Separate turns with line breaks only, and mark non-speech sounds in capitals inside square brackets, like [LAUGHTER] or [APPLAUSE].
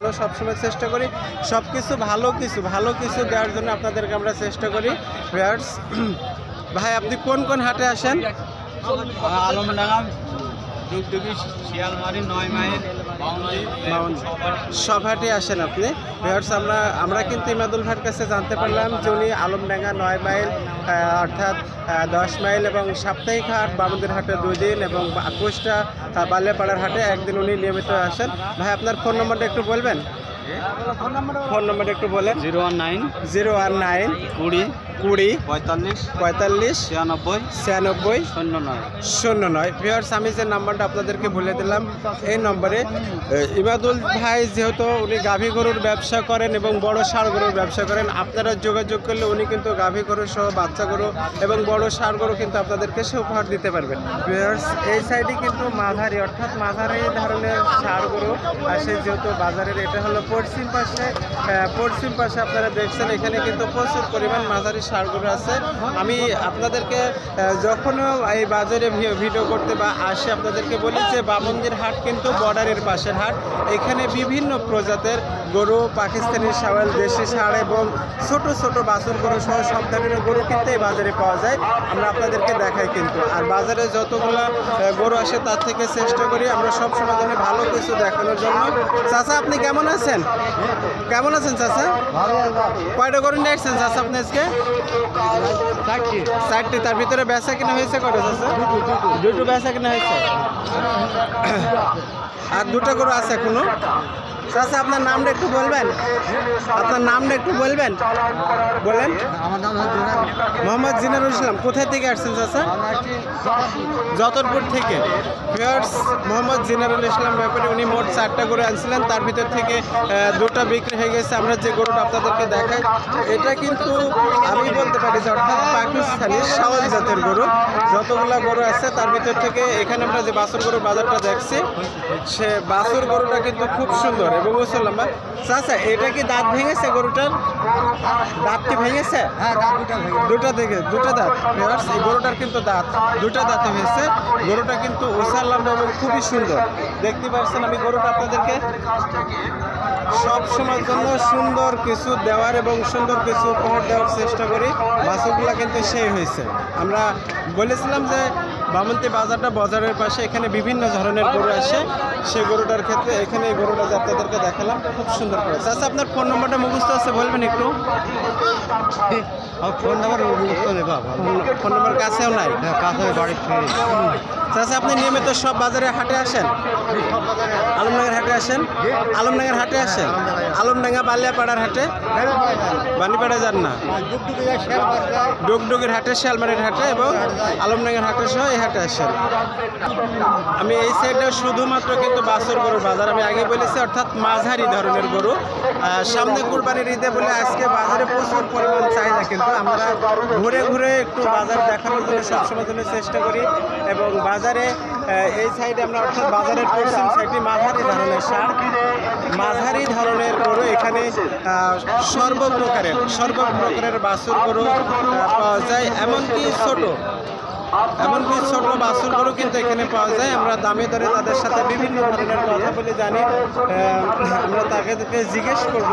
সবসময় চেষ্টা করি। সব কিছু ভালো কিছু ভালো কিছু দেওয়ার জন্য আপনাদেরকে আমরা চেষ্টা করি। ভিউয়ার্স, [CLEARS THROAT] ভাই, আপনি কোন কোন হাটে আসেন?
আলমডাঙ্গা ডুগডুগি শিয়ালমারি নয় মাইল
হাটে আসেন আপনি। ভিউয়ার্স আমরা আমরা কিন্তু ইমাদুল ভাইয়ের কাছে জানতে পারলাম যে উনি আলমডাঙ্গা নয় মাইল অর্থাৎ দশ মাইল এবং সাপ্তাহিক হাট বামুদের হাটে দুই দিন এবং একুশটা বালিয়াপাড়ার হাটে একদিন উনি নিয়মিত আসেন। ভাই আপনার ফোন নম্বরটা একটু বলবেন? ফোন নম্বরটা একটু বলেন।
Zero one nine
zero one nine
কুড়ি
কুড়ি
পঁয়তাল্লিশ
পঁয়তাল্লিশ
ছিয়ানব্বই
ছিয়ানব্বই
শূন্য নয়
শূন্য নয় আমি যে নাম্বারটা আপনাদেরকে বলে দিলাম এই নম্বরে আহ, ইমাদুল ভাই যেহেতু উনি গাভী গরুর ব্যবসা করেন এবং বড় ষাড় গরুর ব্যবসা করেন আপনারা যোগাযোগ করলে উনি কিন্তু গাভী গরু সহ বাচ্চা গরু এবং বড় ষাড় গরু কিন্তু আপনাদেরকে সে উপহার দিতে পারবেন। ভিউয়ার্স এই সাইডে কিন্তু মাঝারি অর্থাৎ মাঝারি ধরনের ষাড় গরু। আসে যেহেতু বাজারের এটা হলো পশ্চিম পাশে পশ্চিম পাশে আপনারা দেখছেন এখানে কিন্তু প্রচুর পরিমাণ মাঝারি গরু আছে। আমি আপনাদেরকে যখনও এই বাজারে ভিডিও করতে বা আসে আপনাদেরকে বলি যে বামন্দির হাট কিন্তু বর্ডারের পাশের হাট। এখানে বিভিন্ন প্রজাতের গরু পাকিস্তানি সাওয়াল দেশি ষাড় এবং ছোট ছোট বাছুর গরু সহ সব ধরনের গরু কিন্তু এই বাজারে পাওয়া যায়। আমরা আপনাদেরকে দেখাই কিন্তু। আর বাজারে যতগুলো গরু আসে তার থেকে চেষ্টা করি আমরা সব সময় জন্য ভালো কিছু দেখানোর জন্য। চাচা আপনি কেমন আছেন? কেমন আছেন চাচা? কয়টা গরু নিয়ে আসছেন চাচা আপনি আজকে? চারটি তার ভিতরে বেচা কিনা হয়েছে কটা দুটো বেচা কিনা হয়েছে? আর দুটো গরু আছে এখনও। চাচা, আপনার নামটা একটু বলবেন? আপনার নামটা একটু বলবেন? বলেন। মোহাম্মদ জিনারুল ইসলাম, কোথায় থেকে আসছেন চাচা? যতরপুর থেকে। ভিউয়ার্স মোহাম্মদ জিনারুল ইসলাম ব্যাপারে উনি মোট চারটা গরু আনছিলেন। তার ভিতর থেকে দুটো বিক্রি হয়ে গেছে। আমরা যে গরুটা আপনাদেরকে দেখাই, এটা কিন্তু আমি বলতে পারি যে অর্থাৎ পাকিস্তানি সাওয়াল জাতের গরু। যতগুলা গরু আছে, তার ভিতর থেকে এখানে আমরা যে বাছুর গরুর বাজারটা দেখছি সে বাছুর গরুটা কিন্তু খুব সুন্দর। এবং মুসলম্বা চাচা এটা কি দাঁত ভেঙেছে গরুটার? দাঁত কি ভেঙেছে?
হ্যাঁ
দুটা থেকে দুটো দাঁত। এই গরুটার কিন্তু দাঁত দুটো দাঁতে হয়েছে। গরুটা কিন্তু ওসার লম্বা এবং খুবই সুন্দর। দেখতে পাচ্ছেন আমি গরুটা আপনাদেরকে। সব সময়ের জন্য সুন্দর কিছু দেওয়ার এবং সুন্দর কিছু উপহার দেওয়ার চেষ্টা করি। বাসুগুলা কিন্তু সেই হয়েছে। আমরা বলেছিলাম যে বামন্তি বাজারটা বাজারের পাশে এখানে বিভিন্ন ধরনের গরু আসে। সেই গরুটার ক্ষেত্রে এখানে এই গরুটা যে আপনাদেরকে দেখালাম খুব সুন্দর করে। আচ্ছা আপনার ফোন নম্বরটা মুখস্থ আছে বলবেন একটু?
ফোন নাম্বার দেবা
ফোন নম্বর। কাছেও নাই?
কাছে বাড়ি
চাচা, আপনি নিয়মিত সব বাজারে হাটে আসেন? আলমডাঙ্গার হাটে আসেন? আলমডাঙ্গার হাটে আসেন? আলমডাঙ্গা বালিয়াপাড়ার হাটে? বানিপাড়া যান না? ডুগডুগের হাটে, শিয়ালমারির হাটে এবং আলমডাঙ্গার হাটে সহ এই হাটে আসেন। আমি এই সাইডে শুধুমাত্র কিন্তু বাছর গরুর বাজার। আমি আগে বলেছি, অর্থাৎ মাঝারি ধরনের গরু। সামনে কুরবানির ঈদে বলে আজকে বাজারে প্রচুর পরিমাণ চাহিদা কিন্তু আমরা ঘুরে ঘুরে একটু বাজার দেখানোর জন্য সবসময় জন্য চেষ্টা করি এবং বাজারে এই সাইডে আমরা অর্থাৎ বাজারের পশ্চিম সাইডে মাঝারি ধরনের সার মাঝারি ধরনের গরু এখানে সর্বপ্রকারের সর্বপ্রকারের বাছুর গরু পাওয়া যায়। এমনকি ছোট এমনকি ছোট বাছুর গরু কিন্তু এখানে পাওয়া যায়। আমরা দামে দরে তাদের সাথে বিভিন্ন ধরনের কথা বলে জানি। আমরা তাকে জিজ্ঞেস করব।